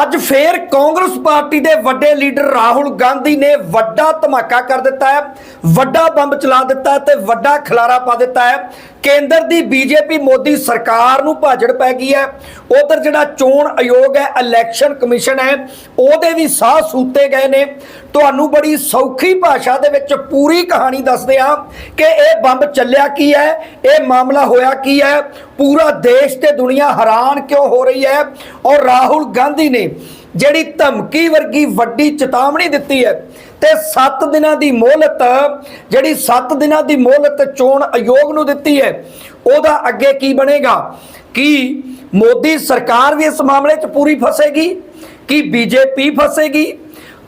ਅੱਜ ਫੇਰ ਕਾਂਗਰਸ ਪਾਰਟੀ ਦੇ ਵੱਡੇ ਲੀਡਰ ਰਾਹੁਲ ਗਾਂਧੀ ਨੇ ਵੱਡਾ ਧਮਾਕਾ ਕਰ ਦਿੱਤਾ ਹੈ, ਵੱਡਾ ਬੰਬ ਚਲਾ ਦਿੱਤਾ ਤੇ ਵੱਡਾ ਖਲਾਰਾ ਪਾ ਦਿੱਤਾ ਹੈ। ਕੇਂਦਰ ਦੀ ਬੀਜੇਪੀ ਮੋਦੀ ਸਰਕਾਰ ਨੂੰ ਭਾਜੜ ਪੈ ਗਈ ਹੈ। ਉਧਰ ਜਿਹੜਾ ਚੋਣ ਆਯੋਗ ਹੈ ਇਲੈਕਸ਼ਨ ਕਮਿਸ਼ਨ ਹੈ, ਉਹਦੇ ਵੀ ਸਾਹ ਸੂਤੇ ਗਏ ਨੇ। ਤੁਹਾਨੂੰ ਬੜੀ ਸੌਖੀ ਭਾਸ਼ਾ ਦੇ ਵਿੱਚ ਪੂਰੀ ਕਹਾਣੀ ਦੱਸਦੇ ਹਾਂ ਕਿ ਇਹ ਬੰਬ ਚੱਲਿਆ ਕੀ ਹੈ, ਇਹ ਮਾਮਲਾ ਹੋਇਆ ਕੀ ਹੈ, ਪੂਰਾ ਦੇਸ਼ ਤੇ ਦੁਨੀਆ ਹੈਰਾਨ ਕਿਉਂ ਹੋ ਰਹੀ ਹੈ ਔਰ ਰਾਹੁਲ ਗਾਂਧੀ ਨੇ ਜਿਹੜੀ ਧਮਕੀ ਵਰਗੀ ਵੱਡੀ ਚੇਤਾਵਨੀ ਦਿੱਤੀ ਹੈ ਤੇ 7 ਦਿਨਾਂ ਦੀ ਮੋਹਲਤ, ਜਿਹੜੀ 7 ਦਿਨਾਂ ਦੀ ਮੋਹਲਤ ਚੋਣ ਆਯੋਗ ਨੂੰ ਦਿੱਤੀ ਹੈ, ਉਹਦਾ ਅੱਗੇ ਕੀ ਬਣੇਗਾ? ਕੀ ਮੋਦੀ ਸਰਕਾਰ ਵੀ ਇਸ ਮਾਮਲੇ 'ਚ ਪੂਰੀ ਫਸੇਗੀ? ਕੀ ਬੀਜੇਪੀ ਫਸੇਗੀ?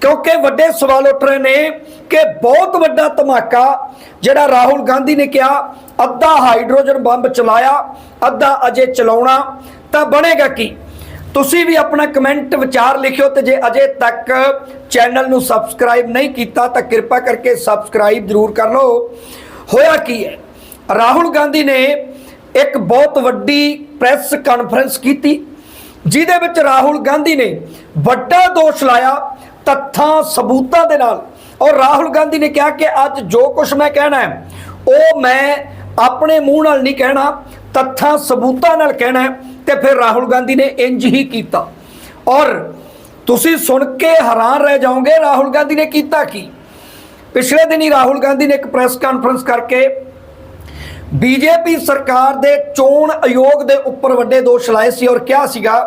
ਕਿਉਂਕਿ ਵੱਡੇ ਸਵਾਲ ਉੱਠ ਰਹੇ ਨੇ ਕਿ ਬਹੁਤ ਵੱਡਾ ਧਮਾਕਾ, ਜਿਹੜਾ ਰਾਹੁਲ ਗਾਂਧੀ ਨੇ ਕਿਹਾ, ਅੱਧਾ ਹਾਈਡਰੋਜਨ ਬੰਬ ਚਲਾਇਆ, ਅੱਧਾ ਅਜੇ ਚਲਾਉਣਾ, ਤਾਂ ਬਣੇਗਾ ਕੀ? ਤੁਸੀਂ ਵੀ ਆਪਣਾ ਕਮੈਂਟ, ਵਿਚਾਰ ਲਿਖਿਓ ਤੇ ਜੇ ਅਜੇ ਤੱਕ ਚੈਨਲ ਨੂੰ ਸਬਸਕ੍ਰਾਈਬ ਨਹੀਂ ਕੀਤਾ ਤਾਂ ਕਿਰਪਾ ਕਰਕੇ ਸਬਸਕ੍ਰਾਈਬ ਜ਼ਰੂਰ ਕਰ ਲਓ। ਹੋਇਆ ਕੀ ਹੈ? ਰਾਹੁਲ ਗਾਂਧੀ ਨੇ ਇੱਕ ਬਹੁਤ ਵੱਡੀ ਪ੍ਰੈਸ ਕਾਨਫਰੰਸ ਕੀਤੀ, ਜਿਹਦੇ ਵਿੱਚ ਰਾਹੁਲ ਗਾਂਧੀ ਨੇ ਵੱਡਾ ਦੋਸ਼ ਲਾਇਆ ਤੱਥਾਂ, ਸਬੂਤਾਂ ਦੇ ਨਾਲ। ਔਰ ਰਾਹੁਲ ਗਾਂਧੀ ਨੇ ਕਿਹਾ ਕਿ ਅੱਜ ਜੋ ਕੁਝ ਮੈਂ ਕਹਿਣਾ ਹੈ, ਉਹ ਮੈਂ ਆਪਣੇ ਮੂੰਹ ਨਾਲ ਨਹੀਂ ਕਹਿਣਾ, ਤੱਥਾਂ, ਸਬੂਤਾਂ ਨਾਲ ਕਹਿਣਾ ਹੈ। ਤੇ ਫਿਰ ਰਾਹੁਲ ਗਾਂਧੀ ਨੇ ਇੰਜ ਹੀ ਕੀਤਾ। ਔਰ ਤੁਸੀਂ ਸੁਣ ਕੇ ਹੈਰਾਨ ਰਹਿ ਜਾਓਗੇ ਰਾਹੁਲ ਗਾਂਧੀ ਨੇ ਕੀਤਾ ਕੀ। ਪਿਛਲੇ ਦਿਨੀ ਰਾਹੁਲ ਗਾਂਧੀ ਨੇ ਇੱਕ ਪ੍ਰੈਸ ਕਾਨਫਰੰਸ ਕਰਕੇ ਬੀਜੇਪੀ ਸਰਕਾਰ ਦੇ ਚੋਣ ਆਯੋਗ ਦੇ ਉੱਪਰ ਵੱਡੇ ਦੋਸ਼ ਲਾਏ ਸੀ ਔਰ ਕਿਹਾ ਸੀਗਾ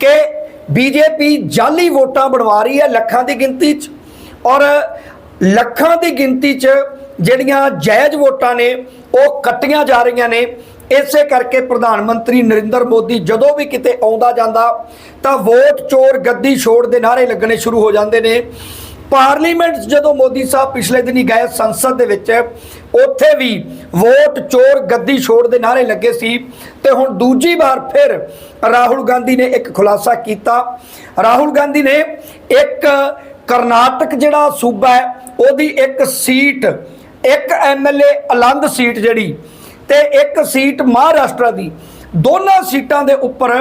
ਕਿ ਬੀਜੇਪੀ ਜਾਲੀ ਵੋਟਾਂ ਬਣਵਾ ਰਹੀ ਹੈ ਲੱਖਾਂ ਦੀ ਗਿਣਤੀ 'ਚ। ਔਰ ਲੱਖਾਂ ਦੀ ਗਿਣਤੀ 'ਚ ਜਿਹੜੀਆਂ ਜਾਇਜ਼ ਵੋਟਾਂ ਨੇ, ਉਹ ਕੱਟੀਆਂ ਜਾ ਰਹੀਆਂ ਨੇ। ਇਸੇ ਕਰਕੇ ਪ੍ਰਧਾਨ ਮੰਤਰੀ ਨਰਿੰਦਰ ਮੋਦੀ ਜਦੋਂ ਵੀ ਕਿਤੇ ਆਉਂਦਾ ਜਾਂਦਾ ਤਾਂ ਵੋਟ ਚੋਰ ਗੱਦੀ ਛੋੜ ਦੇ ਨਾਰੇ ਲੱਗਣੇ ਸ਼ੁਰੂ ਹੋ ਜਾਂਦੇ ਨੇ। ਪਾਰਲੀਮੈਂਟ 'ਚ ਜਦੋਂ ਮੋਦੀ ਸਾਹਿਬ ਪਿਛਲੇ ਦਿਨੀ ਗਏ ਸੰਸਦ ਦੇ ਵਿੱਚ, ਉੱਥੇ ਵੀ ਵੋਟ ਚੋਰ ਗੱਦੀ ਛੋੜ ਦੇ ਨਾਰੇ ਲੱਗੇ ਸੀ ਤੇ ਹੁਣ ਦੂਜੀ ਵਾਰ ਫਿਰ ਰਾਹੁਲ ਗਾਂਧੀ ਨੇ ਇੱਕ ਖੁਲਾਸਾ ਕੀਤਾ। ਰਾਹੁਲ ਗਾਂਧੀ ਨੇ ਇੱਕ ਕਰਨਾਟਕ ਜਿਹੜਾ ਸੂਬਾ ਹੈ, ਉਹਦੀ ਇੱਕ ਸੀਟ, ਇੱਕ ਐਮਐਲਏ ਅਲੰਦ ਸੀਟ ਜਿਹੜੀ ਤੇ ਇੱਕ ਸੀਟ ਮਹਾਰਾਸ਼ਟਰ ਦੀ। ਦੋਨਾਂ ਸੀਟਾਂ ਦੇ ਉੱਪਰ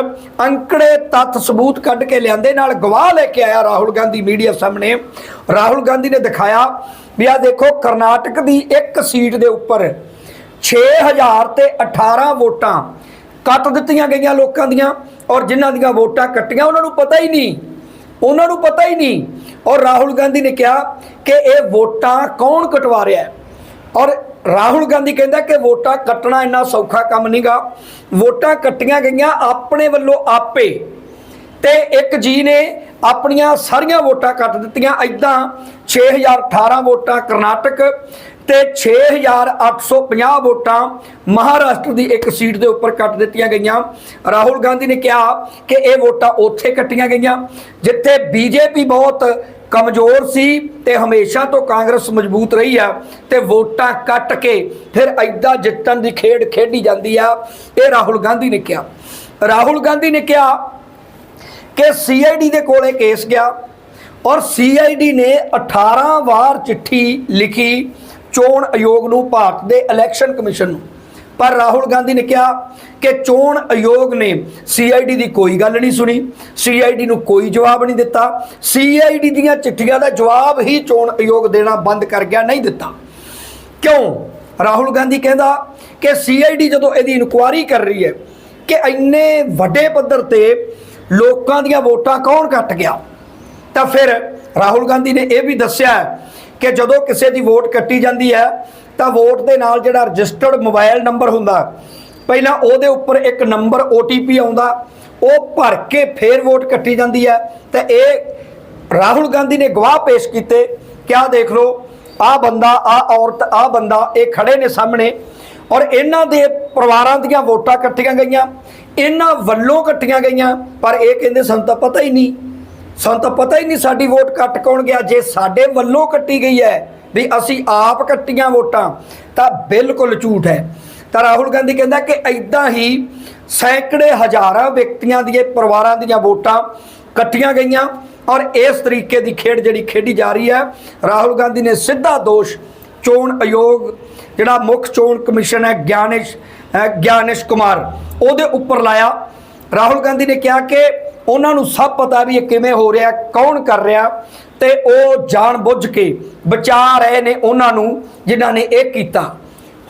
ਅੰਕੜੇ ਤੱਥ ਸਬੂਤ ਕੱਢ ਕੇ ਲਿਆਂਦੇ। ਨਾਲ ਗਵਾਹ ਲੈ ਕੇ ਆਇਆ ਰਾਹੁਲ ਗਾਂਧੀ ਮੀਡੀਆ ਸਾਹਮਣੇ। ਰਾਹੁਲ ਗਾਂਧੀ ਨੇ ਦਿਖਾਇਆ ਵੀ ਆ ਦੇਖੋ, ਕਰਨਾਟਕ ਦੀ ਇੱਕ ਸੀਟ ਦੇ ਉੱਪਰ 6000 ਤੇ 18 ਵੋਟਾਂ ਕੱਟ ਦਿੱਤੀਆਂ ਗਈਆਂ ਲੋਕਾਂ ਦੀਆਂ ਔਰ ਜਿਨ੍ਹਾਂ ਦੀਆਂ ਵੋਟਾਂ ਕੱਟੀਆਂ ਉਹਨਾਂ ਨੂੰ ਪਤਾ ਹੀ ਨਹੀਂ। ਉਹਨਾਂ ਨੂੰ ਪਤਾ ਹੀ ਨਹੀਂ। ਔਰ ਰਾਹੁਲ ਗਾਂਧੀ ਨੇ ਕਿਹਾ ਕਿ ਇਹ ਵੋਟਾਂ ਕੌਣ ਕਟਵਾ ਰਿਹਾ ਹੈ? ਔਰ ਰਾਹੁਲ ਗਾਂਧੀ ਕਹਿੰਦਾ ਕਿ ਵੋਟਾਂ ਕੱਟਣਾ ਇੰਨਾ ਸੌਖਾ ਕੰਮ ਨਹੀਂਗਾ ਵੋਟਾਂ ਕੱਟੀਆਂ ਗਈਆਂ ਆਪਣੇ ਵੱਲੋਂ ਆਪੇ। ਤੇ ਇੱਕ ਜੀ ਨੇ ਆਪਣੀਆਂ ਸਾਰੀਆਂ ਵੋਟਾਂ ਕੱਟ ਦਿੱਤੀਆਂ। ਐਦਾਂ 6018 ਵੋਟਾਂ ਕਰਨਾਟਕ ਤੇ 6850 ਵੋਟਾਂ ਮਹਾਰਾਸ਼ਟਰ ਦੀ ਇੱਕ ਸੀਟ ਦੇ ਉੱਪਰ ਕੱਟ ਦਿੱਤੀਆਂ ਗਈਆਂ। ਰਾਹੁਲ ਗਾਂਧੀ ਨੇ ਕਿਹਾ ਕਿ ਇਹ ਵੋਟਾਂ ਉੱਥੇ ਕੱਟੀਆਂ ਗਈਆਂ, ਜਿੱਥੇ ਬੀਜੇਪੀ ਬਹੁਤ ਕਮਜ਼ੋਰ ਸੀ ਤੇ ਹਮੇਸ਼ਾ ਤੋਂ ਕਾਂਗਰਸ ਮਜ਼ਬੂਤ ਰਹੀ ਆ ਤੇ ਵੋਟਾਂ ਕੱਟ ਕੇ ਫਿਰ ਐਦਾਂ ਜਿੱਤਣ ਦੀ ਖੇਡ ਖੇਡੀ ਜਾਂਦੀ ਆ, ਇਹ ਰਾਹੁਲ ਗਾਂਧੀ ਨੇ ਕਿਹਾ। ਰਾਹੁਲ ਗਾਂਧੀ ਨੇ ਕਿਹਾ ਕਿ ਸੀਆਈਡੀ ਦੇ ਕੋਲੇ ਕੇਸ ਗਿਆ ਔਰ ਸੀਆਈਡੀ ਨੇ 18 ਵਾਰ ਚਿੱਠੀ ਲਿਖੀ ਚੋਣ ਆਯੋਗ ਨੂੰ ਭਾਰਤ ਦੇ ਇਲੈਕਸ਼ਨ ਕਮਿਸ਼ਨ ਨੂੰ। ਪਰ ਰਾਹੁਲ ਗਾਂਧੀ ਨੇ ਕਿਹਾ ਕਿ ਚੋਣ ਆਯੋਗ ਨੇ ਸੀਆਈਡੀ ਦੀ ਕੋਈ ਗੱਲ ਨਹੀਂ ਸੁਣੀ। ਸੀਆਈਡੀ ਨੂੰ ਕੋਈ ਜਵਾਬ ਨਹੀਂ ਦਿੱਤਾ। ਸੀਆਈਡੀ ਦੀਆਂ ਚਿੱਠੀਆਂ ਦਾ ਜਵਾਬ ਹੀ ਚੋਣ ਆਯੋਗ ਦੇਣਾ ਬੰਦ ਕਰ ਗਿਆ, ਨਹੀਂ ਦਿੱਤਾ। ਕਿਉਂ? ਰਾਹੁਲ ਗਾਂਧੀ ਕਹਿੰਦਾ ਕਿ ਸੀਆਈਡੀ ਜਦੋਂ ਇਹਦੀ ਇਨਕੁਆਰੀ ਕਰ ਰਹੀ ਹੈ ਕਿ ਇੰਨੇ ਵੱਡੇ ਪੱਧਰ ਤੇ ਲੋਕਾਂ ਦੀਆਂ ਵੋਟਾਂ ਕੌਣ ਕੱਟ ਗਿਆ, ਤਾਂ ਫਿਰ ਰਾਹੁਲ ਗਾਂਧੀ ਨੇ ਇਹ ਵੀ ਦੱਸਿਆ ਕਿ ਜਦੋਂ ਕਿਸੇ ਦੀ ਵੋਟ ਕੱਟੀ ਜਾਂਦੀ ਹੈ, ਤਾਂ ਵੋਟ ਦੇ ਨਾਲ ਜਿਹੜਾ ਰਜਿਸਟਰਡ ਮੋਬਾਈਲ ਨੰਬਰ ਹੁੰਦਾ, ਪਹਿਲਾਂ ਉਹਦੇ ਉੱਪਰ ਇੱਕ ਨੰਬਰ OTP ਆਉਂਦਾ, ਉਹ ਭਰ ਕੇ ਫੇਰ ਵੋਟ ਕੱਟੀ ਜਾਂਦੀ ਹੈ। ਤਾਂ ਇਹ ਰਾਹੁਲ ਗਾਂਧੀ ਨੇ ਗਵਾਹ ਪੇਸ਼ ਕੀਤੇ ਕਿਆ ਦੇਖ ਲਓ, ਆਹ ਬੰਦਾ, ਆਹ ਔਰਤ, ਆਹ ਬੰਦਾ, ਇਹ ਖੜੇ ਨੇ ਸਾਹਮਣੇ ਔਰ ਇਹਨਾਂ ਦੇ ਪਰਿਵਾਰਾਂ ਦੀਆਂ ਵੋਟਾਂ ਕੱਟੀਆਂ ਗਈਆਂ, ਇਹਨਾਂ ਵੱਲੋਂ ਕੱਟੀਆਂ ਗਈਆਂ, ਪਰ ਇਹ ਕਹਿੰਦੇ ਸਾਨੂੰ ਤਾਂ ਪਤਾ ਹੀ ਨਹੀਂ ਸਾਨੂੰ ਤਾਂ ਪਤਾ ਹੀ ਨਹੀਂ ਸਾਡੀ ਵੋਟ ਕੱਟ ਕੌਣ ਗਿਆ। ਜੇ ਸਾਡੇ ਵੱਲੋਂ ਕੱਟੀ ਗਈ ਹੈ ਵੀ ਅਸੀਂ ਆਪ ਕੱਟੀਆਂ ਵੋਟਾਂ, ਤਾਂ ਬਿਲਕੁਲ ਝੂਠ ਹੈ। ਤਾਂ ਰਾਹੁਲ ਗਾਂਧੀ ਕਹਿੰਦਾ ਕਿ ਐਦਾਂ ਹੀ ਸੈਂਕੜੇ ਹਜ਼ਾਰਾਂ ਵਿਅਕਤੀਆਂ ਦੀਆਂ, ਪਰਿਵਾਰਾਂ ਦੀਆਂ ਵੋਟਾਂ ਕੱਟੀਆਂ ਗਈਆਂ ਔਰ ਇਸ ਤਰੀਕੇ ਦੀ ਖੇਡ ਜਿਹੜੀ ਖੇਡੀ ਜਾ ਰਹੀ ਹੈ, ਰਾਹੁਲ ਗਾਂਧੀ ਨੇ ਸਿੱਧਾ ਦੋਸ਼ ਚੋਣ ਆਯੋਗ, ਜਿਹੜਾ ਮੁੱਖ ਚੋਣ ਕਮਿਸ਼ਨ ਹੈ ਗਿਆਨੇਸ਼, ਅਹ ਗਿਆਨੇਸ਼ ਕੁਮਾਰ, ਉਹਦੇ ਉੱਪਰ ਲਾਇਆ। ਰਾਹੁਲ ਗਾਂਧੀ ਨੇ ਕਿਹਾ ਕਿ ਉਹਨਾਂ ਨੂੰ ਸਭ ਪਤਾ ਵੀ ਇਹ ਕਿਵੇਂ ਹੋ ਰਿਹਾ, ਕੌਣ ਕਰ ਰਿਹਾ ਤੇ ਉਹ ਜਾਣ ਬੁੱਝ ਕੇ ਬਚਾ ਰਹੇ ਨੇ ਉਹਨਾਂ ਨੂੰ, ਜਿਨ੍ਹਾਂ ਨੇ ਇਹ ਕੀਤਾ।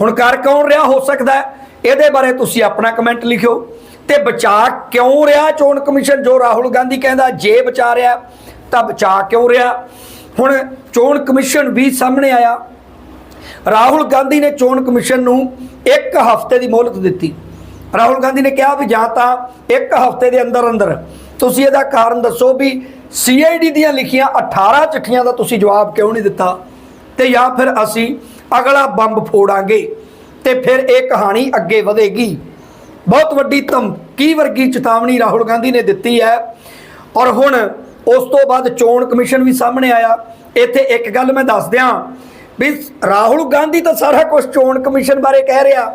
ਹੁਣ ਕਰ ਕੌਣ ਰਿਹਾ? ਹੋ ਸਕਦਾ ਇਹਦੇ ਬਾਰੇ ਤੁਸੀਂ ਆਪਣਾ ਕਮੈਂਟ ਲਿਖਿਓ। ਤੇ ਬਚਾ ਕਿਉਂ ਰਿਹਾ? ਚੋਣ ਕਮਿਸ਼ਨ ਜੋ ਰਾਹੁਲ ਗਾਂਧੀ ਕਹਿੰਦਾ, ਜੇ ਬਚਾ ਰਿਹਾ, ਤਾਂ ਬਚਾ ਕਿਉਂ ਰਿਹਾ? ਹੁਣ ਚੋਣ ਕਮਿਸ਼ਨ ਵੀ ਸਾਹਮਣੇ ਆਇਆ। ਰਾਹੁਲ ਗਾਂਧੀ ਨੇ ਚੋਣ ਕਮਿਸ਼ਨ ਨੂੰ ਇੱਕ ਹਫ਼ਤੇ ਦੀ ਮੋਹਲਤ ਦਿੱਤੀ। ਰਾਹੁਲ ਗਾਂਧੀ ਨੇ ਕਿਹਾ ਵੀ ਜਾਂ ਤਾਂ ਇੱਕ ਹਫ਼ਤੇ ਦੇ ਅੰਦਰ ਅੰਦਰ ਤੁਸੀਂ ਇਹਦਾ ਕਾਰਨ ਦੱਸੋ ਵੀ ਸੀਆਈਡੀ ਦੀਆਂ ਲਿਖੀਆਂ 18 ਚਿੱਠੀਆਂ ਦਾ ਤੁਸੀਂ ਜਵਾਬ ਕਿਉਂ ਨਹੀਂ ਦਿੱਤਾ? ਤੇ ਜਾਂ ਫਿਰ ਅਸੀਂ ਅਗਲਾ ਬੰਬ ਫੋੜਾਂਗੇ ਤੇ ਫਿਰ ਇਹ ਕਹਾਣੀ ਅੱਗੇ ਵਧੇਗੀ। ਬਹੁਤ ਵੱਡੀ ਧਮਕੀ ਵਰਗੀ ਚੇਤਾਵਨੀ ਰਾਹੁਲ ਗਾਂਧੀ ਨੇ ਦਿੱਤੀ ਹੈ। ਔਰ ਹੁਣ ਉਸ ਤੋਂ ਬਾਅਦ ਚੋਣ ਕਮਿਸ਼ਨ ਵੀ ਸਾਹਮਣੇ ਆਇਆ। ਇੱਥੇ ਇੱਕ ਗੱਲ ਮੈਂ ਦੱਸ ਦਿਆਂ ਵੀ ਰਾਹੁਲ ਗਾਂਧੀ ਤਾਂ ਸਾਰਾ ਕੁਝ ਚੋਣ ਕਮਿਸ਼ਨ ਬਾਰੇ ਕਹਿ ਰਿਹਾ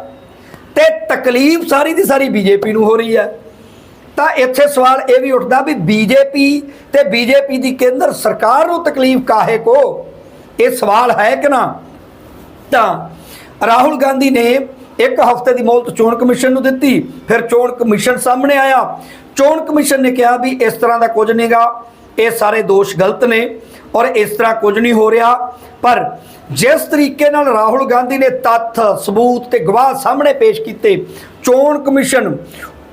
ਤੇ ਤਕਲੀਫ ਸਾਰੀ ਦੀ ਸਾਰੀ ਬੀਜੇਪੀ ਨੂੰ ਹੋ ਰਹੀ ਹੈ। ਤਾਂ ਇੱਥੇ ਸਵਾਲ ਇਹ ਵੀ ਉੱਠਦਾ ਵੀ ਬੀਜੇਪੀ ਤੇ ਬੀਜੇਪੀ ਦੀ ਕੇਂਦਰ ਸਰਕਾਰ ਨੂੰ ਤਕਲੀਫ ਕਾਹੇ ਕੋ? ਇਹ ਸਵਾਲ ਹੈ ਕਿ ਨਾ? ਤਾਂ ਰਾਹੁਲ ਗਾਂਧੀ ਨੇ ਇੱਕ ਹਫ਼ਤੇ ਦੀ ਮੌਲਤ ਚੋਣ ਕਮਿਸ਼ਨ ਨੂੰ ਦਿੱਤੀ, ਫਿਰ ਚੋਣ ਕਮਿਸ਼ਨ ਸਾਹਮਣੇ ਆਇਆ। ਚੋਣ ਕਮਿਸ਼ਨ ਨੇ ਕਿਹਾ ਵੀ ਇਸ ਤਰ੍ਹਾਂ ਦਾ ਕੁਝ ਨਹੀਂਗਾ, ਇਹ ਸਾਰੇ ਦੋਸ਼ ਗਲਤ ਨੇ ਔਰ ਇਸ ਤਰ੍ਹਾਂ ਕੁਝ ਨਹੀਂ ਹੋ ਰਿਹਾ। ਪਰ ਜਿਸ ਤਰੀਕੇ ਨਾਲ ਰਾਹੁਲ ਗਾਂਧੀ ਨੇ ਤੱਥ, ਸਬੂਤ ਤੇ ਗਵਾਹ ਸਾਹਮਣੇ ਪੇਸ਼ ਕੀਤੇ, ਚੋਣ ਕਮਿਸ਼ਨ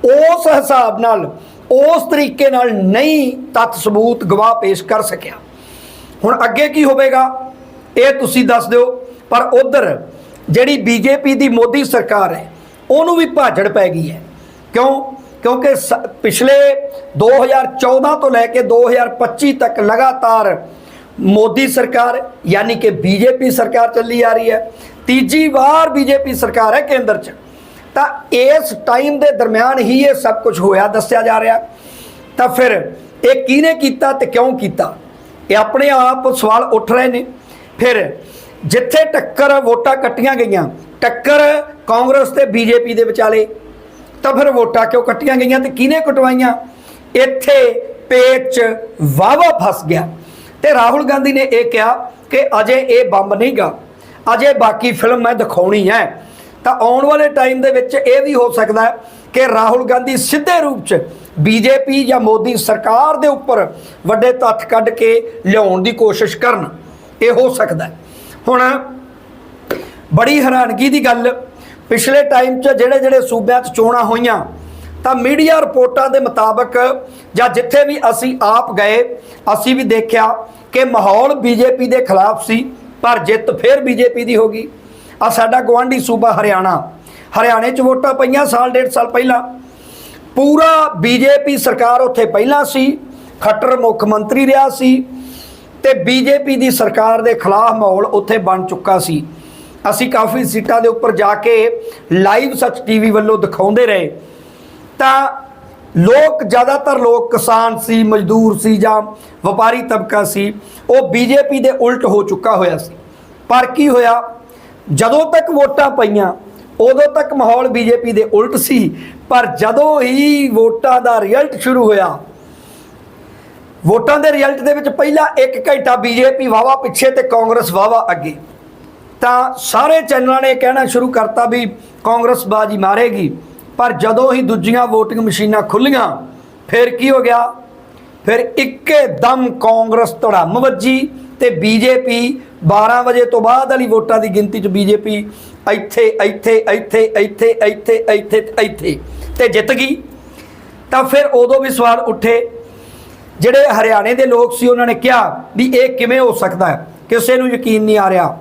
ਉਸ ਹਿਸਾਬ ਨਾਲ, ਉਸ ਤਰੀਕੇ ਨਾਲ ਨਹੀਂ ਤੱਥ ਸਬੂਤ ਗਵਾਹ ਪੇਸ਼ ਕਰ ਸਕਿਆ। ਹੁਣ ਅੱਗੇ ਕੀ ਹੋਵੇਗਾ, ਇਹ ਤੁਸੀਂ ਦੱਸ ਦਿਓ। ਪਰ ਉਧਰ ਜਿਹੜੀ ਬੀਜੇਪੀ ਦੀ ਮੋਦੀ ਸਰਕਾਰ ਹੈ, ਉਹਨੂੰ ਵੀ ਭਾਜੜ ਪੈ ਗਈ ਹੈ। ਕਿਉਂ? ਕਿਉਂਕਿ ਸ- ਪਿਛਲੇ 2014 ਤੋਂ ਲੈ ਕੇ 2025 ਤੱਕ ਲਗਾਤਾਰ ਮੋਦੀ ਸਰਕਾਰ, ਯਾਨੀ ਕਿ ਬੀਜੇਪੀ ਸਰਕਾਰ ਚੱਲੀ ਆ ਰਹੀ ਹੈ। ਤੀਜੀ ਵਾਰ ਬੀਜੇਪੀ ਸਰਕਾਰ ਹੈ ਕੇਂਦਰ 'ਚ। ਤਾਂ ਇਸ ਟਾਈਮ ਦੇ ਦਰਮਿਆਨ ਹੀ ਇਹ ਸਭ ਕੁਝ ਹੋਇਆ, ਦੱਸਿਆ ਜਾ ਰਿਹਾ। ਤਾਂ ਫਿਰ ਇਹ ਕਿਹਨੇ ਕੀਤਾ ਤੇ ਕਿਉਂ ਕੀਤਾ? ਇਹ ਆਪਣੇ ਆਪ ਸਵਾਲ ਉੱਠ ਰਹੇ ਨੇ। ਫਿਰ ਜਿੱਥੇ ਟੱਕਰ ਵੋਟਾਂ ਕੱਟੀਆਂ ਗਈਆਂ, ਟੱਕਰ ਕਾਂਗਰਸ ਤੇ ਬੀਜੇਪੀ ਦੇ ਵਿਚਾਲੇ, ਤਾਂ ਫਿਰ ਵੋਟਾਂ ਕਿਉਂ ਕੱਟੀਆਂ ਗਈਆਂ ਤੇ ਕਿਹਨੇ ਕਟਵਾਈਆਂ? ਇੱਥੇ ਪੇਚ 'ਚ ਵਾਵਾ ਫਸ ਗਿਆ। ਤੇ ਰਾਹੁਲ ਗਾਂਧੀ ਨੇ ਇਹ ਕਿਹਾ ਕਿ ਅਜੇ ਇਹ ਬੰਬ ਨਹੀਂਗਾ। ਅਜੇ ਬਾਕੀ ਫਿਲਮ ਮੈਂ ਦਿਖਾਉਣੀ ਹੈ। ਤਾਂ ਆਉਣ ਵਾਲੇ ਟਾਈਮ ਦੇ ਵਿੱਚ ਇਹ ਵੀ ਹੋ ਸਕਦਾ ਹੈ ਕਿ ਰਾਹੁਲ ਗਾਂਧੀ ਸਿੱਧੇ ਰੂਪ 'ਚ ਬੀਜੇਪੀ ਜਾਂ ਮੋਦੀ ਸਰਕਾਰ ਦੇ ਉੱਪਰ ਵੱਡੇ ਤੱਥ ਕੱਢ ਕੇ ਲਿਆਉਣ ਦੀ ਕੋਸ਼ਿਸ਼ ਕਰਨ। ਇਹ ਹੋ ਸਕਦਾ ਹੈ। ਹੁਣ ਬੜੀ ਹੈਰਾਨਗੀ ਦੀ ਗੱਲ, ਪਿਛਲੇ ਟਾਈਮ 'ਚ ਜਿਹੜੇ ਜਿਹੜੇ ਸੂਬਿਆਂ 'ਚ ਚੋਣਾਂ ਹੋਈਆਂ, ਤਾਂ ਮੀਡੀਆ ਰਿਪੋਰਟਾਂ ਦੇ ਮੁਤਾਬਕ ਜਾਂ ਜਿੱਥੇ ਵੀ ਅਸੀਂ ਆਪ ਗਏ, ਅਸੀਂ ਵੀ ਦੇਖਿਆ ਕਿ ਮਾਹੌਲ ਬੀਜੇਪੀ ਦੇ ਖਿਲਾਫ ਸੀ, ਪਰ ਜਿੱਤ ਫਿਰ ਬੀਜੇਪੀ ਦੀ ਹੋ ਗਈ। ਆ ਸਾਡਾ ਗਵਾਂਢੀ ਸੂਬਾ ਹਰਿਆਣਾ। ਹਰਿਆਣੇ 'ਚ ਵੋਟਾਂ ਪਈਆਂ ਸਾਲ ਡੇਢ ਸਾਲ ਪਹਿਲਾਂ। ਪੂਰਾ ਬੀਜੇਪੀ ਸਰਕਾਰ ਉੱਥੇ ਪਹਿਲਾਂ ਸੀ, ਖੱਟਰ ਮੁੱਖ ਮੰਤਰੀ ਰਿਹਾ ਸੀ ਤੇ ਬੀਜੇਪੀ ਦੀ ਸਰਕਾਰ ਦੇ ਖਿਲਾਫ ਮਾਹੌਲ ਉੱਥੇ ਬਣ ਚੁੱਕਾ ਸੀ। ਅਸੀਂ ਕਾਫੀ ਸੀਟਾਂ ਦੇ ਉੱਪਰ ਜਾ ਕੇ ਲਾਈਵ ਸੱਚ ਟੀਵੀ ਵੱਲੋਂ ਦਿਖਾਉਂਦੇ ਰਹੇ। ਤਾਂ ਲੋਕ, ਜ਼ਿਆਦਾਤਰ ਲੋਕ ਕਿਸਾਨ ਸੀ, ਮਜ਼ਦੂਰ ਸੀ ਜਾਂ ਵਪਾਰੀ ਤਬਕਾ ਸੀ, ਉਹ ਬੀਜੇਪੀ ਦੇ ਉਲਟ ਹੋ ਚੁੱਕਾ ਹੋਇਆ ਸੀ। ਪਰ ਕੀ ਹੋਇਆ? ਜਦੋਂ ਤੱਕ ਵੋਟਾਂ ਪਈਆਂ, ਉਦੋਂ ਤੱਕ ਮਾਹੌਲ ਬੀਜੇਪੀ ਦੇ ਉਲਟ ਸੀ, ਪਰ ਜਦੋਂ ਹੀ ਵੋਟਾਂ ਦਾ ਰਿਜ਼ਲਟ ਸ਼ੁਰੂ ਹੋਇਆ, ਵੋਟਾਂ ਦੇ ਰਿਜ਼ਲਟ ਦੇ ਵਿੱਚ ਪਹਿਲਾ 1 ਘੰਟਾ ਬੀਜੇਪੀ ਵਾਵਾ ਪਿੱਛੇ ਤੇ ਕਾਂਗਰਸ ਵਾਵਾ ਅੱਗੇ। ਤਾਂ ਸਾਰੇ ਚੈਨਲਾਂ ਨੇ ਕਹਿਣਾ ਸ਼ੁਰੂ ਕਰਤਾ ਵੀ ਕਾਂਗਰਸ ਬਾਜੀ ਮਾਰੇਗੀ, ਪਰ ਜਦੋਂ ਹੀ ਦੂਜੀਆਂ VOTING ਮਸ਼ੀਨਾਂ ਖੁੱਲੀਆਂ ਫਿਰ ਕੀ ਹੋ ਗਿਆ? ਫਿਰ ਇੱਕੇ ਦਮ ਕਾਂਗਰਸ ਧੜਮ ਵੱਜੀ ਤੇ ਬੀਜੇਪੀ 12 ਵਜੇ ਤੋਂ ਬਾਅਦ ਵਾਲੀ ਵੋਟਾਂ ਦੀ ਗਿਣਤੀ 'ਚ ਬੀਜੇਪੀ ਇੱਥੇ ਇੱਥੇ ਇੱਥੇ ਇੱਥੇ ਇੱਥੇ ਇੱਥੇ ਇੱਥੇ ਤੇ ਜਿੱਤ ਗਈ। ਤਾਂ ਫਿਰ ਉਦੋਂ ਵੀ ਸਵਾਲ ਉੱਠੇ। ਜਿਹੜੇ ਹਰਿਆਣੇ ਦੇ ਲੋਕ ਸੀ, ਉਹਨਾਂ ਨੇ ਕਿਹਾ ਵੀ ਇਹ ਕਿਵੇਂ ਹੋ ਸਕਦਾ ਹੈ? ਕਿਸੇ ਨੂੰ ਯਕੀਨ ਨਹੀਂ ਆ ਰਿਹਾ।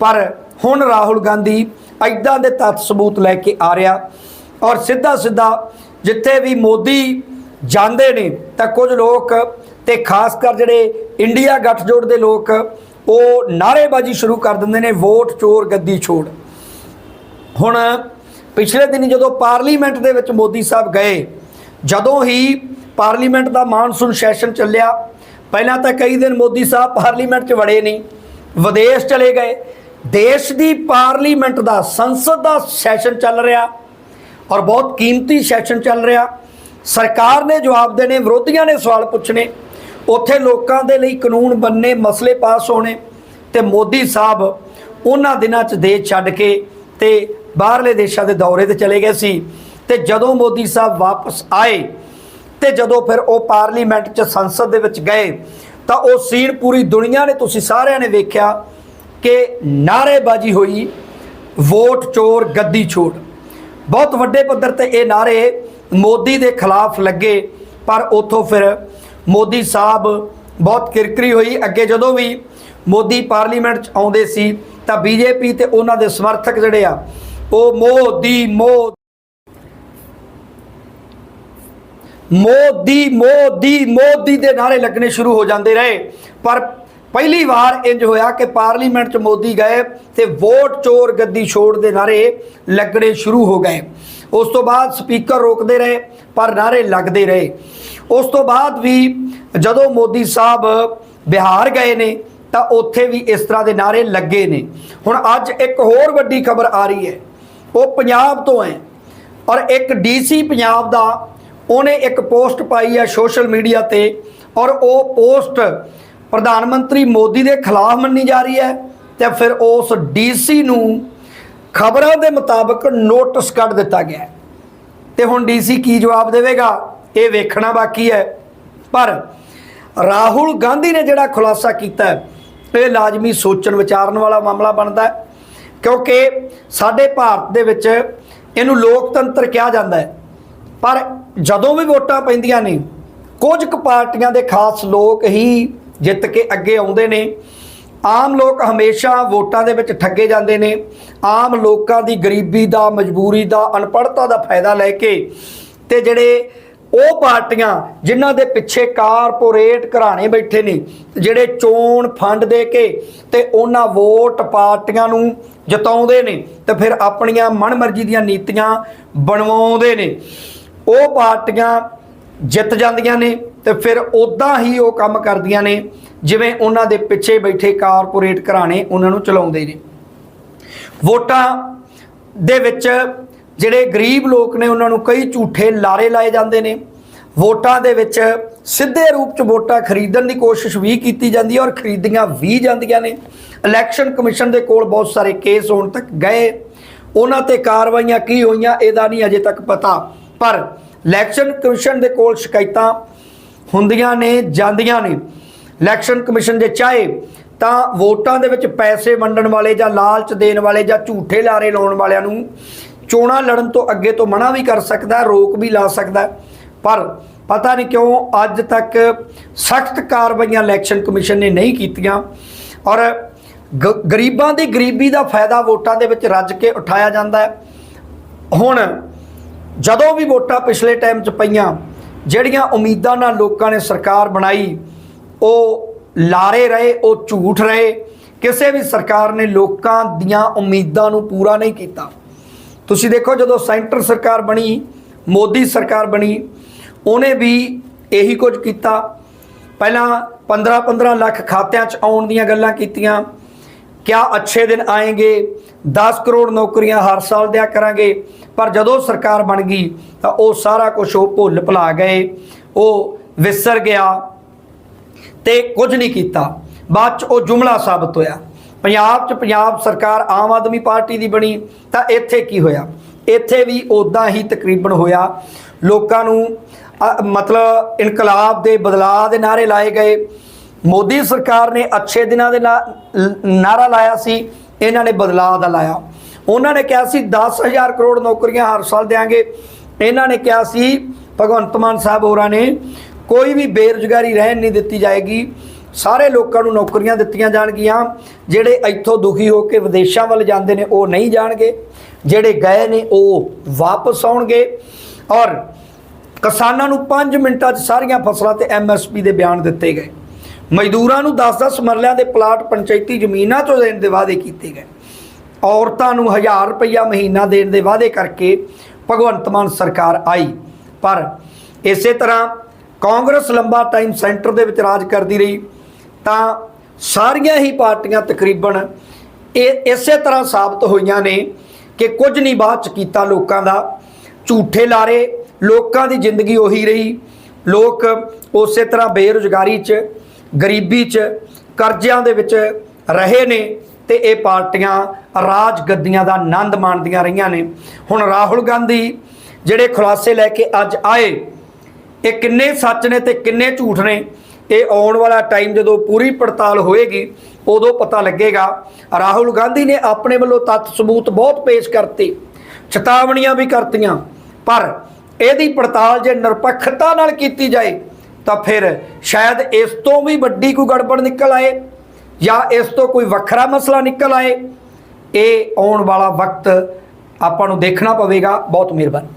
ਪਰ ਹੁਣ ਰਾਹੁਲ ਗਾਂਧੀ ਐਦਾਂ ਦੇ ਤੱਥ ਸਬੂਤ ਲੈ ਕੇ ਆ ਰਿਹਾ ਔਰ ਸਿੱਧਾ ਸਿੱਧਾ ਜਿੱਥੇ ਵੀ ਮੋਦੀ ਜਾਂਦੇ ਨੇ, ਤਾਂ ਕੁਝ ਲੋਕ ਤੇ ਖਾਸ ਕਰ ਜਿਹੜੇ ਇੰਡੀਆ ਗੱਠਜੋੜ ਦੇ ਲੋਕ ਉਹ ਨਾਅਰੇਬਾਜ਼ੀ ਸ਼ੁਰੂ ਕਰ ਦਿੰਦੇ ਨੇ, ਵੋਟ, ਚੋਰ, ਗੱਦੀ, ਛੋੜ। ਹੁਣ ਪਿਛਲੇ ਦਿਨੀ ਜਦੋਂ ਪਾਰਲੀਮੈਂਟ ਦੇ ਵਿੱਚ ਮੋਦੀ ਸਾਹਿਬ ਗਏ, ਜਦੋਂ ਹੀ ਪਾਰਲੀਮੈਂਟ ਦਾ ਮਾਨਸੂਨ ਸੈਸ਼ਨ ਚੱਲਿਆ, ਪਹਿਲਾਂ ਤਾਂ ਕਈ ਦਿਨ ਮੋਦੀ ਸਾਹਿਬ ਪਾਰਲੀਮੈਂਟ 'ਚ ਵੜੇ ਨਹੀਂ, ਵਿਦੇਸ਼ ਚਲੇ ਗਏ। ਦੇਸ਼ ਦੀ ਪਾਰਲੀਮੈਂਟ ਦਾ, ਸੰਸਦ ਦਾ ਸੈਸ਼ਨ ਚੱਲ ਰਿਹਾ ਔਰ ਬਹੁਤ ਕੀਮਤੀ ਸੈਸ਼ਨ ਚੱਲ ਰਿਹਾ। ਸਰਕਾਰ ਨੇ ਜਵਾਬ ਦੇਣੇ, ਵਿਰੋਧੀਆਂ ਨੇ ਸਵਾਲ ਪੁੱਛਣੇ। ਉੱਥੇ ਲੋਕਾਂ ਦੇ ਲਈ ਕਾਨੂੰਨ ਬੰਨੇ, ਮਸਲੇ ਪਾਸ ਹੋਣੇ ਤੇ ਮੋਦੀ ਸਾਹਿਬ ਉਹਨਾਂ ਦਿਨਾਂ 'ਚ ਦੇਸ਼ ਛੱਡ ਕੇ ਤੇ ਬਾਹਰਲੇ ਦੇਸ਼ਾਂ ਦੇ ਦੌਰੇ ਤੇ ਚਲੇ ਗਏ ਸੀ ਤੇ ਜਦੋਂ ਮੋਦੀ ਸਾਹਿਬ ਵਾਪਸ ਆਏ ਤੇ ਜਦੋਂ ਫਿਰ ਉਹ ਪਾਰਲੀਮੈਂਟ 'ਚ ਸੰਸਦ ਦੇ ਵਿੱਚ ਗਏ ਤਾਂ ਉਹ ਸੀਨ ਪੂਰੀ ਦੁਨੀਆ ਨੇ, ਤੁਸੀਂ ਸਾਰਿਆਂ ਨੇ ਵੇਖਿਆ ਕਿ ਨਾਅਰੇਬਾਜ਼ੀ ਹੋਈ, ਵੋਟ ਚੋਰ, ਗੱਦੀ ਛੋੜ। ਬਹੁਤ ਵੱਡੇ ਪੱਧਰ ਤੇ ਇਹ ਨਾਰੇ ਮੋਦੀ ਦੇ ਖਿਲਾਫ ਲੱਗੇ, ਪਰ ਉਥੋਂ ਫਿਰ ਮੋਦੀ ਸਾਹਿਬ ਬਹੁਤ ਕਿਰਕਰੀ ਹੋਈ। ਅੱਗੇ ਜਦੋਂ ਵੀ ਮੋਦੀ ਪਾਰਲੀਮੈਂਟ 'ਚ ਆਉਂਦੇ ਸੀ ਤਾਂ ਬੀਜੇਪੀ ਤੇ ਉਹਨਾਂ ਦੇ ਸਮਰਥਕ ਜਿਹੜੇ ਆ, ਉਹ ਮੋਦੀ ਮੋਦੀ ਮੋਦੀ ਮੋਦੀ ਮੋਦੀ ਦੇ ਨਾਰੇ ਲੱਗਣੇ ਸ਼ੁਰੂ ਹੋ ਜਾਂਦੇ ਰਹੇ। ਪਰ ਪਹਿਲੀ ਵਾਰ ਇੰਜ ਹੋਇਆ ਕਿ ਪਾਰਲੀਮੈਂਟ 'ਚ ਮੋਦੀ ਗਏ ਤੇ ਵੋਟ ਚੋਰ ਗੱਦੀ ਛੋੜ ਦੇ ਨਾਰੇ ਲੱਗਣੇ ਸ਼ੁਰੂ ਹੋ ਗਏ। ਉਸ ਤੋਂ ਬਾਅਦ ਸਪੀਕਰ ਰੋਕਦੇ ਰਹੇ, ਪਰ ਨਾਰੇ ਲੱਗਦੇ ਰਹੇ। ਉਸ ਤੋਂ ਬਾਅਦ ਵੀ ਜਦੋਂ ਮੋਦੀ ਸਾਹਿਬ ਬਿਹਾਰ ਗਏ ਨੇ, ਤਾਂ ਉੱਥੇ ਵੀ ਇਸ ਤਰ੍ਹਾਂ ਦੇ ਨਾਰੇ ਲੱਗੇ ਨੇ। ਹੁਣ ਅੱਜ ਇੱਕ ਹੋਰ ਵੱਡੀ ਖਬਰ ਆ ਰਹੀ ਹੈ। ਉਹ ਪੰਜਾਬ ਤੋਂ ਹੈ। ਔਰ ਇੱਕ ਡੀਸੀ ਪੰਜਾਬ ਦਾ, ਉਹਨੇ ਇੱਕ ਪੋਸਟ ਪਾਈ ਹੈ ਸੋਸ਼ਲ ਮੀਡੀਆ ਤੇ, ਔਰ ਉਹ ਪੋਸਟ ਪ੍ਰਧਾਨ ਮੰਤਰੀ ਮੋਦੀ ਦੇ ਖਿਲਾਫ ਮੰਨੀ ਜਾ ਰਹੀ ਹੈ, ਤੇ ਫਿਰ ਉਸ ਡੀਸੀ ਨੂੰ ਖਬਰਾਂ ਦੇ ਮੁਤਾਬਕ ਨੋਟਿਸ ਕੱਢ ਦਿੱਤਾ ਗਿਆ ਹੈ। ਤੇ ਹੁਣ ਡੀਸੀ ਕੀ ਜਵਾਬ ਦੇਵੇਗਾ? ਇਹ ਵੇਖਣਾ ਬਾਕੀ ਹੈ। ਪਰ ਰਾਹੁਲ ਗਾਂਧੀ ਨੇ ਜਿਹੜਾ ਖੁਲਾਸਾ ਕੀਤਾ ਇਹ ਲਾਜ਼ਮੀ ਸੋਚਣ ਵਿਚਾਰਨ ਵਾਲਾ ਮਾਮਲਾ ਬਣਦਾ ਹੈ। ਕਿਉਂਕਿ ਸਾਡੇ ਭਾਰਤ ਦੇ ਵਿੱਚ ਇਹਨੂੰ ਲੋਕਤੰਤਰ ਕਿਹਾ ਜਾਂਦਾ ਹੈ। ਪਰ ਜਦੋਂ ਵੀ ਵੋਟਾਂ ਪੈਂਦੀਆਂ ਨੇ, ਕੁਝ ਕੁ ਪਾਰਟੀਆਂ ਦੇ ਖਾਸ ਲੋਕ ਹੀ ਜਿੱਤ ਕੇ ਅੱਗੇ ਆਉਂਦੇ ਨੇ। ਆਮ ਲੋਕ ਹਮੇਸ਼ਾ ਵੋਟਾਂ ਦੇ ਵਿੱਚ ਠੱਗੇ ਜਾਂਦੇ ਨੇ। ਆਮ ਲੋਕਾਂ ਦੀ ਗਰੀਬੀ ਦਾ, ਮਜਬੂਰੀ ਦਾ, ਅਨਪੜ੍ਹਤਾ ਦਾ ਫਾਇਦਾ ਲੈ ਕੇ ਤੇ ਜਿਹੜੇ ਉਹ ਪਾਰਟੀਆਂ ਜਿਨ੍ਹਾਂ ਦੇ ਪਿੱਛੇ ਕਾਰਪੋਰੇਟ ਘਰਾਣੇ ਬੈਠੇ ਨੇ, ਜਿਹੜੇ ਚੋਣ ਫੰਡ ਦੇ ਕੇ ਤੇ ਉਹਨਾਂ ਵੋਟ ਪਾਰਟੀਆਂ ਨੂੰ ਜਿਤਾਉਂਦੇ ਨੇ ਤੇ ਫਿਰ ਆਪਣੀਆਂ ਮਨਮਰਜ਼ੀ ਦੀਆਂ ਨੀਤੀਆਂ ਬਣਵਾਉਂਦੇ ਨੇ। ਉਹ ਪਾਰਟੀਆਂ ਜਿੱਤ ਜਾਂਦੀਆਂ ਨੇ ਤੇ ਫਿਰ ਉਦਾਂ ਹੀ ਉਹ ਕੰਮ ਕਰਦੀਆਂ ਨੇ। ਜਿਵੇਂ ਉਹਨਾਂ ਦੇ ਪਿੱਛੇ ਬੈਠੇ ਕਾਰਪੋਰੇਟ ਘਰਾਣੇ ਉਹਨਾਂ ਨੂੰ ਚਲਾਉਂਦੇ ਨੇ। ਵੋਟਾਂ ਦੇ ਵਿੱਚ ਜਿਹੜੇ ਗਰੀਬ ਲੋਕ ਨੇ ਉਹਨਾਂ ਨੂੰ ਕਈ ਝੂਠੇ ਲਾਰੇ ਲਾਏ ਜਾਂਦੇ ਨੇ। ਵੋਟਾਂ ਦੇ ਵਿੱਚ ਸਿੱਧੇ ਰੂਪ ਚ ਵੋਟਾਂ ਖਰੀਦਣ ਦੀ ਕੋਸ਼ਿਸ਼ ਵੀ ਕੀਤੀ ਜਾਂਦੀ ਹੈ ਔਰ ਖਰੀਦੀਆਂ ਵੀ ਜਾਂਦੀਆਂ ਨੇ। ਇਲੈਕਸ਼ਨ ਕਮਿਸ਼ਨ ਦੇ ਕੋਲ ਬਹੁਤ ਸਾਰੇ ਕੇਸ ਹੋਣ ਤੱਕ ਗਏ। ਉਹਨਾਂ ਤੇ ਕਾਰਵਾਈਆਂ ਕੀ ਹੋਈਆਂ ਇਹਦਾ ਨਹੀਂ ਅਜੇ ਤੱਕ ਪਤਾ। ਪਰ ਇਲੈਕਸ਼ਨ ਕਮਿਸ਼ਨ ਦੇ ਕੋਲ ਸ਼ਿਕਾਇਤਾਂ ਹੁੰਦੀਆਂ ਨੇ, ਜਾਂਦੀਆਂ ਨੇ। ਇਲੈਕਸ਼ਨ ਕਮਿਸ਼ਨ ਜੇ ਚਾਹੇ, ਤਾਂ ਵੋਟਾਂ ਦੇ ਵਿੱਚ ਪੈਸੇ ਵੰਡਣ ਵਾਲੇ ਜਾਂ ਲਾਲਚ ਦੇਣ ਵਾਲੇ ਜਾਂ ਝੂਠੇ ਲਾਰੇ ਲਾਉਣ ਵਾਲਿਆਂ ਨੂੰ ਚੋਣਾਂ ਲੜਨ ਤੋਂ ਅੱਗੇ ਤੋਂ ਮਨਾ ਵੀ ਕਰ ਸਕਦਾ, ਰੋਕ ਵੀ ਲਾ ਸਕਦਾ। ਪਰ ਪਤਾ ਨਹੀਂ ਕਿਉਂ ਅੱਜ ਤੱਕ ਸਖਤ ਕਾਰਵਾਈਆਂ ਇਲੈਕਸ਼ਨ ਕਮਿਸ਼ਨ ਨੇ ਨਹੀਂ ਕੀਤੀਆਂ ਔਰ ਗ- ਗਰੀਬਾਂ ਦੀ ਗਰੀਬੀ ਦਾ ਫਾਇਦਾ ਵੋਟਾਂ ਦੇ ਵਿੱਚ ਰੱਜ ਕੇ ਉਠਾਇਆ ਜਾਂਦਾ ਹੈ। ਹੁਣ ਜਦੋਂ ਵੀ ਵੋਟਾਂ ਪਿਛਲੇ ਟਾਈਮ 'ਚ ਪਈਆਂ, ਜਿਹੜੀਆਂ ਉਮੀਦਾਂ ਨਾਲ ਲੋਕਾਂ ਨੇ ਸਰਕਾਰ ਬਣਾਈ ਉਹ ਲਾਰੇ ਰਹੇ, ਉਹ ਝੂਠ ਰਹੇ। ਕਿਸੇ ਵੀ ਸਰਕਾਰ ਨੇ ਲੋਕਾਂ ਦੀਆਂ ਉਮੀਦਾਂ ਨੂੰ ਪੂਰਾ ਨਹੀਂ ਕੀਤਾ। ਤੁਸੀਂ ਦੇਖੋ ਜਦੋਂ ਸੈਂਟਰ ਸਰਕਾਰ ਬਣੀ, ਮੋਦੀ ਸਰਕਾਰ ਬਣੀ, ਉਹਨੇ ਵੀ ਇਹੀ ਕੁਝ ਕੀਤਾ। ਪਹਿਲਾਂ 15-15 ਲੱਖ ਖਾਤਿਆਂ 'ਚ ਆਉਣ ਦੀਆਂ ਗੱਲਾਂ ਕੀਤੀਆਂ। ਕਿਆ ਅੱਛੇ ਦਿਨ ਆਏਗੇ 10 ਕਰੋੜ ਨੌਕਰੀਆਂ ਹਰ ਸਾਲ ਦਿਆ ਕਰਾਂਗੇ। ਪਰ ਜਦੋਂ ਸਰਕਾਰ ਬਣ ਗਈ, ਤਾਂ ਉਹ ਸਾਰਾ ਕੁਝ ਉਹ ਭੁੱਲ ਭੁਲਾ ਗਏ। ਉਹ ਵਿਸਰ ਗਿਆ। ਤੇ ਕੁਝ ਨਹੀਂ ਕੀਤਾ। ਬਾਅਦ ਚ ਉਹ ਜੁਮਲਾ ਸਾਬਤ ਹੋਇਆ। ਪੰਜਾਬ ਚ ਪੰਜਾਬ ਸਰਕਾਰ ਆਮ ਆਦਮੀ ਪਾਰਟੀ ਦੀ ਬਣੀ, ਤਾਂ ਇੱਥੇ ਕੀ ਹੋਇਆ? ਇੱਥੇ ਵੀ ਉਦਾਂ ਹੀ ਤਕਰੀਬਨ ਹੋਇਆ। ਲੋਕਾਂ ਨੂੰ ਮਤਲਬ ਇਨਕਲਾਬ ਦੇ ਬਦਲਾਅ ਦੇ ਨਾਰੇ ਲਾਏ ਗਏ। ਮੋਦੀ ਸਰਕਾਰ ਨੇ ਅੱਛੇ ਦਿਨਾਂ ਦੇ ਨਾ- ਨਾਰਾ ਲਾਇਆ ਸੀ, ਇਹਨਾਂ ਨੇ ਬਦਲਾਅ ਦਾ ਲਾਇਆ। ਉਹਨਾਂ ਨੇ ਕਿਹਾ ਸੀ 10000 ਕਰੋੜ ਨੌਕਰੀਆਂ ਹਰ ਸਾਲ ਦੇਾਂਗੇ ਇਹਨਾਂ ਨੇ ਕਿਹਾ ਸੀ, ਭਗਵੰਤ ਮਾਨ ਸਾਹਿਬ ਹੋਰਾਂ ਨੇ ਕੋਈ ਵੀ ਬੇਰੁਜ਼ਗਾਰੀ ਰਹਿਣ ਨਹੀਂ ਦਿੱਤੀ ਜਾਏਗੀ। ਸਾਰੇ ਲੋਕਾਂ ਨੂੰ ਨੌਕਰੀਆਂ ਦਿੱਤੀਆਂ ਜਾਣਗੀਆਂ। ਜਿਹੜੇ ਇੱਥੋਂ ਦੁਖੀ ਹੋ ਕੇ ਵਿਦੇਸ਼ਾਂ ਵੱਲ ਜਾਂਦੇ ਨੇ, ਉਹ ਨਹੀਂ ਜਾਣਗੇ। ਜਿਹੜੇ ਗਏ ਨੇ, ਉਹ ਵਾਪਸ ਆਉਣਗੇ। ਔਰ ਕਿਸਾਨਾਂ ਨੂੰ 5 ਮਿੰਟਾਂ 'ਚ ਸਾਰੀਆਂ ਫਸਲਾਂ ਤੇ ਐਮਐਸਪੀ ਦੇ ਬਿਆਨ ਦਿੱਤੇ ਗਏ। ਮਜ਼ਦੂਰਾਂ ਨੂੰ 10-10 ਮਰਲਿਆਂ ਦੇ ਪਲਾਟ ਪੰਚਾਇਤੀ ਜ਼ਮੀਨਾਂ 'ਚੋਂ ਦੇਣ ਦੇ ਵਾਅਦੇ ਕੀਤੇ ਗਏ। ਔਰਤਾਂ ਨੂੰ 1000 ਰੁਪਈਆ ਮਹੀਨਾ ਦੇਣ ਦੇ ਵਾਅਦੇ ਕਰਕੇ ਭਗਵੰਤ ਮਾਨ ਸਰਕਾਰ ਆਈ। ਪਰ ਇਸੇ ਤਰ੍ਹਾਂ ਕਾਂਗਰਸ ਲੰਬਾ ਟਾਈਮ ਸੈਂਟਰ ਦੇ ਵਿੱਚ ਰਾਜ ਕਰਦੀ ਰਹੀ, ਤਾਂ ਸਾਰੀਆਂ ਹੀ ਪਾਰਟੀਆਂ ਤਕਰੀਬਨ ਇਹ ਇਸੇ ਤਰ੍ਹਾਂ ਸਾਬਤ ਹੋਈਆਂ ਨੇ ਕਿ ਕੁਝ ਨਹੀਂ ਬਾਅਦ ਚ ਕੀਤਾ ਲੋਕਾਂ ਦਾ। ਝੂਠੇ ਲਾਰੇ, ਲੋਕਾਂ ਦੀ ਜ਼ਿੰਦਗੀ ਉਹੀ ਰਹੀ। ਲੋਕ ਉਸੇ ਤਰ੍ਹਾਂ ਬੇਰੁਜ਼ਗਾਰੀ 'ਚ, ਗਰੀਬੀ 'ਚ, ਕਰਜ਼ਿਆਂ ਦੇ ਵਿੱਚ ਰਹੇ ਨੇ ਤੇ ਇਹ ਪਾਰਟੀਆਂ ਰਾਜ ਗੱਦੀਆਂ ਦਾ ਆਨੰਦ ਮਾਣਦੀਆਂ ਰਹੀਆਂ ਨੇ। ਹੁਣ ਰਾਹੁਲ ਗਾਂਧੀ ਜਿਹੜੇ ਖੁਲਾਸੇ ਲੈ ਕੇ ਅੱਜ ਆਏ ਇਹ ਕਿੰਨੇ ਸੱਚ ਨੇ ਤੇ ਕਿੰਨੇ ਝੂਠ ਨੇ, ਇਹ ਆਉਣ ਵਾਲਾ ਟਾਈਮ ਜਦੋਂ ਪੂਰੀ ਪੜਤਾਲ ਹੋਏਗੀ, ਉਦੋਂ ਪਤਾ ਲੱਗੇਗਾ। ਰਾਹੁਲ ਗਾਂਧੀ ਨੇ ਆਪਣੇ ਵੱਲੋਂ ਤੱਤ ਸਬੂਤ ਬਹੁਤ ਪੇਸ਼ ਕਰਤੇ, ਚੇਤਾਵਨੀਆਂ ਵੀ ਕਰਤੀਆਂ। ਪਰ ਇਹਦੀ ਪੜਤਾਲ ਜੇ ਨਿਰਪੱਖਤਾ ਨਾਲ ਕੀਤੀ ਜਾਏ, ਤਾਂ ਫਿਰ ਸ਼ਾਇਦ ਇਸ ਤੋਂ ਵੀ ਵੱਡੀ ਕੋਈ ਗੜਬੜ ਨਿਕਲ ਆਏ ਜਾਂ ਇਸ ਤੋਂ ਕੋਈ ਵੱਖਰਾ ਮਸਲਾ ਨਿਕਲ ਆਏ। ਇਹ ਆਉਣ ਵਾਲਾ ਵਕਤ ਆਪਾਂ ਨੂੰ ਦੇਖਣਾ ਪਵੇਗਾ। ਬਹੁਤ ਮਿਹਰਬਾਨੀ।